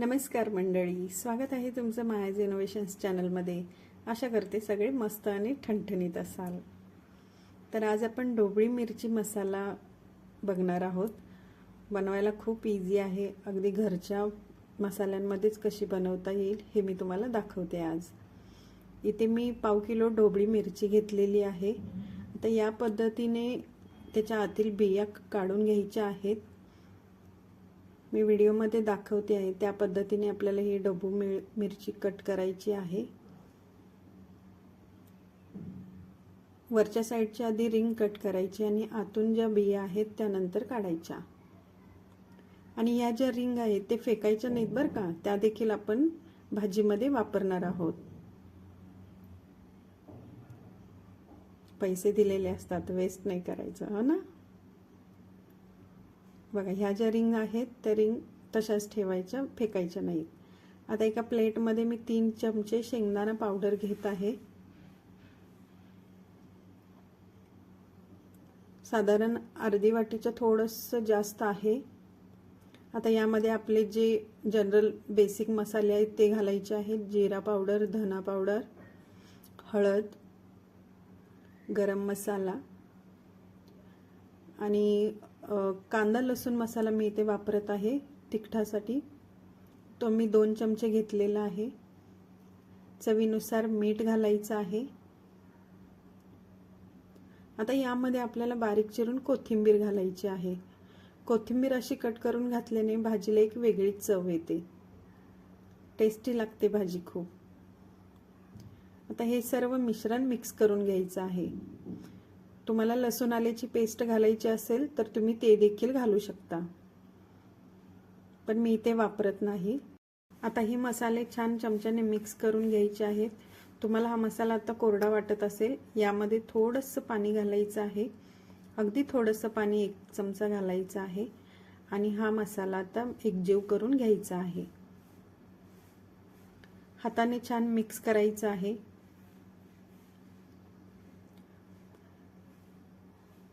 नमस्कार मंडळी स्वागत आहे तुमचं मायाज इनोव्हेशन्स चॅनलमध्ये आशा करते सगळे मस्त आणि ठणठणीत असाल. तर आज आपण ढोबळी मिरची मसाला बघणार आहोत. बनवायला खूप इझी आहे. अगदी घरच्या मसाल्यांमध्येच कशी बनवता येईल हे मी तुम्हाला दाखवते आज. इथे मी पाव किलो ढोबळी मिरची घेतलेली आहे. आता या पद्धतीने त्याच्या आतील बिया काढून घ्यायच्या आहेत. मी व्हिडिओमध्ये दाखवते आहे. त्या पद्धतीने आपल्याला ही डबू मिर मिरची कट करायची आहे. वरच्या साईडच्या आधी रिंग कट करायची आणि आतून ज्या बिया आहेत त्यानंतर काढायच्या. आणि या ज्या रिंग आहेत ते फेकायच्या नाहीत बरं का? त्या देखील आपण भाजीमध्ये वापरणार आहोत. पैसे दिलेले असतात वेस्ट नाही करायचं हो ना? बघा ह्या ज्या रिंग आहेत त्या रिंग तशाच ठेवायच्या फेकायच्या नाहीत. आता एका प्लेटमध्ये मी तीन चमचे शेंगदाणा पावडर घेत आहे. साधारण अर्धी वाटीचं थोडंसं जास्त आहे. आता यामध्ये आपले जे जनरल बेसिक मसाले आहेत ते घालायचे आहेत. जिरा पावडर धना पावडर हळद गरम मसाला आणि कांदा लसूण मसाला मी इथे वापरत आहे तिखटासाठी. तो मी दोन चमचे घेतलेला आहे. चवीनुसार मीठ घालायचं आहे. आता यामध्ये आपल्याला बारीक चिरून कोथिंबीर घालायची आहे. कोथिंबीर अशी कट करून घातल्याने भाजीला एक वेगळीच चव येते. टेस्टी लागते भाजी खूप. आता हे सर्व मिश्रण मिक्स करून घ्यायचं आहे. तुम्हाला लसूण आल्याची पेस्ट घालायची असेल तर तुम्ही ते देखील घालू शकता. पण मी इथे वापरत नाही. आता हे मसाले छान चमच्याने मिक्स करून घ्यायचे आहेत. तुम्हाला हा मसाला आता कोरडा वाटत असेल यामध्ये थोडंसं पाणी घालायचं आहे. अगदी थोडंसं पाणी एक चमचा घालायचं आहे. आणि हा मसाला आता एकजीव करून घ्यायचा आहे. हाताने छान मिक्स करायचं आहे.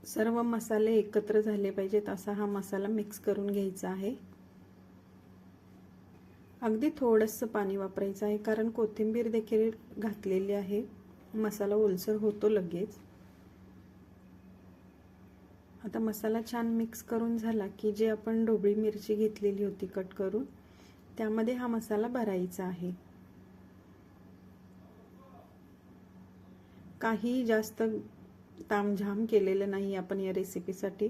सर्व मसाले एकत्र झाले पाहिजेत असा हा मसाला मिक्स करून घ्यायचा आहे. अगदी थोडंसं पाणी वापरायचं आहे कारण कोथिंबीर देखील घातलेली आहे. मसाला ओलसर होतो लगेच. आता मसाला छान मिक्स करून झाला की जे आपण ढोबळी मिरची घेतलेली होती कट करून त्यामध्ये हा मसाला भरायचा आहे. काही जास्त तामझाम केलेलं नाही आपण या रेसिपीसाठी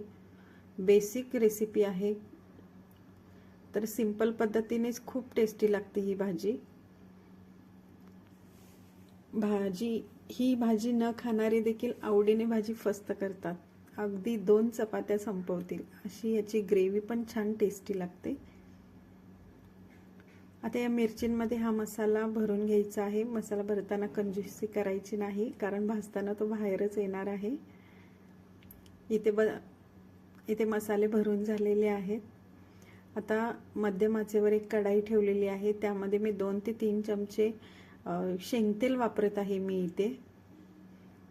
बेसिक रेसिपी आहे. तर सिंपल पद्धतीनेच खूप टेस्टी लागते ही भाजी. भाजी ही भाजी न खाणारे देखील आवडीने भाजी फस्त करतात. अगदी दोन चपात्या संपवतील. अशी याची ग्रेव्ही पण छान टेस्टी लागते. आता या मिरचींमध्ये हा मसाला भरून घ्यायचा आहे. मसाला भरताना कंजूसी करायची नाही कारण भाजताना तो बाहेरच येणार आहे. इथे ब इथे मसाले भरून झालेले आहेत. आता मध्यम आचेवर एक कढाई ठेवलेली आहे. त्यामध्ये मी दोन ते तीन चमचे शेंगतेल वापरत आहे मी इथे.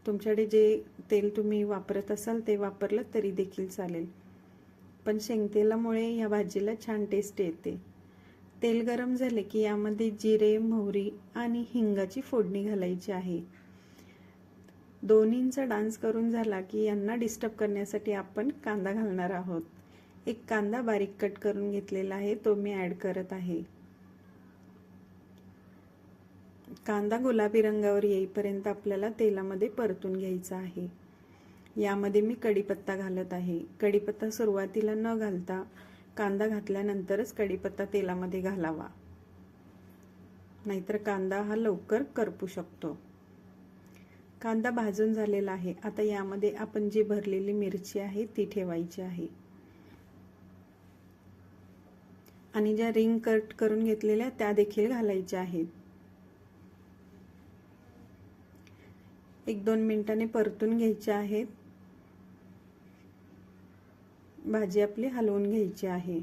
तुमच्याकडे जे तेल तुम्ही वापरत असाल ते वापरलं तरी देखील चालेल. पण शेंगतेलामुळे या भाजीला छान टेस्ट येते. तेल गरम झाले की यामध्ये जिरे मोहरी आणि हिंगाची फोडणी घालायची आहे. दोन्हींचा डान्स करून झाला की यांना डिस्टर्ब करण्यासाठी आपण कांदा घालणार आहोत. एक कांदा बारीक कट करून घेतलेला आहे तो मी ॲड करत आहे. कांदा गुलाबी रंगावर येईपर्यंत आपल्याला तेलामध्ये परतून घ्यायचा आहे. यामध्ये मी कढीपत्ता घालत आहे. कढीपत्ता सुरुवातीला न घालता कांदा घातल्यानंतरच कढीपत्ता तेलामध्ये घालावा. नाहीतर कांदा हा लवकर करपू शकतो. कांदा भाजून झालेला आहे. आता यामध्ये आपण जी भरलेली मिरची आहे ती ठेवायची आहे. आणि ज्या रिंग कट करून घेतलेल्या त्या देखील घालायच्या आहेत. एक दोन मिनिटाने परतून घ्यायच्या आहेत. भाजी आपली हलवून घ्यायची आहे.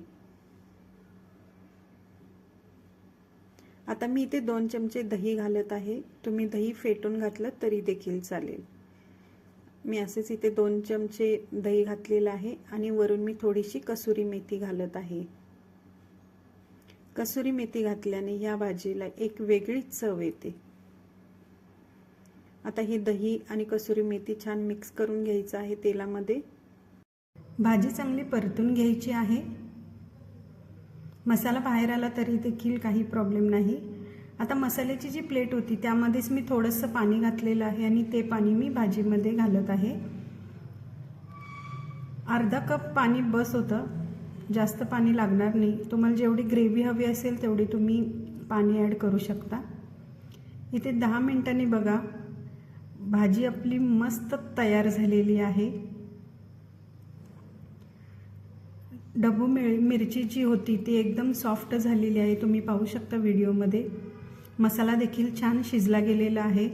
आता मी इथे दोन चमचे दही घालत आहे. तुम्ही दही फेटून घातलं तरी देखील चालेल. मी असेच इथे दोन चमचे दही घातलेलं आहे आणि वरून मी थोडीशी कसुरी मेथी घालत आहे. कसुरी मेथी घातल्याने या भाजीला एक वेगळीच चव येते. आता ही दही आणि कसुरी मेथी छान मिक्स करून घ्यायचं आहे तेलामध्ये. भाजी चांगली परतून घ्यायची आहे. मसाला बाहेर आला तरी देखील काही प्रॉब्लेम नाही. आता मसाल्याची जी प्लेट होती त्यामध्येच मी थोडंसं पाणी घातलेलं आहे आणि ते पाणी मी भाजीमध्ये घालत आहे. अर्धा कप पाणी बस होतं. जास्त पाणी लागणार नाही. तुम्हाला जेवढी ग्रेव्ही हवी असेल तेवढी तुम्ही पाणी ॲड करू शकता. इथे दहा मिनटांनी बघा भाजी आपली मस्त तयार झालेली आहे. डबू मिळ मिरची जी होती ती एकदम सॉफ्ट झालेली आहे. तुम्ही पाहू शकता व्हिडिओमध्ये. मसाला देखील छान शिजला गेलेला आहे.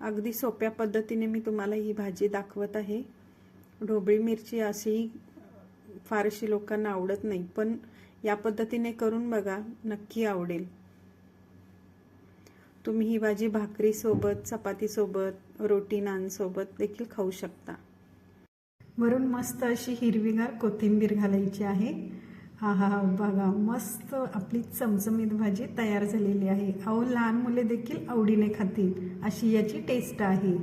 अगदी सोप्या पद्धतीने मी तुम्हाला ही भाजी दाखवत आहे. ढोबळी मिरची अशी फारशी लोकांना आवडत नाही पण या पद्धतीने करून बघा नक्की आवडेल. तुम्ही ही भाजी भाकरीसोबत चपातीसोबत रोटी नानसोबत देखील खाऊ शकता. वरून मस्त अशी हिरवीगार कोथिंबीर घालायची आहे. हा हा हा बघा मस्त आपली चमचमीत भाजी तयार झालेली आहे. अहो लहान मुले देखील आवडीने खातील अशी याची टेस्ट आहे.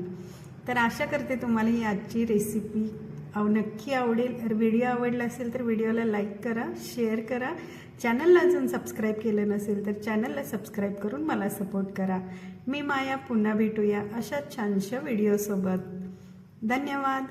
तर आशा करते तुम्हाला ही आजची रेसिपी अहो नक्की आवडेल. व्हिडिओ आवडला असेल तर व्हिडिओला लाईक करा शेअर करा. चॅनलला अजून सबस्क्राईब केलं नसेल तर चॅनलला सबस्क्राईब करून मला सपोर्ट करा. मी माया पुन्हा भेटूया अशा छानशा व्हिडिओसोबत धन्यवाद.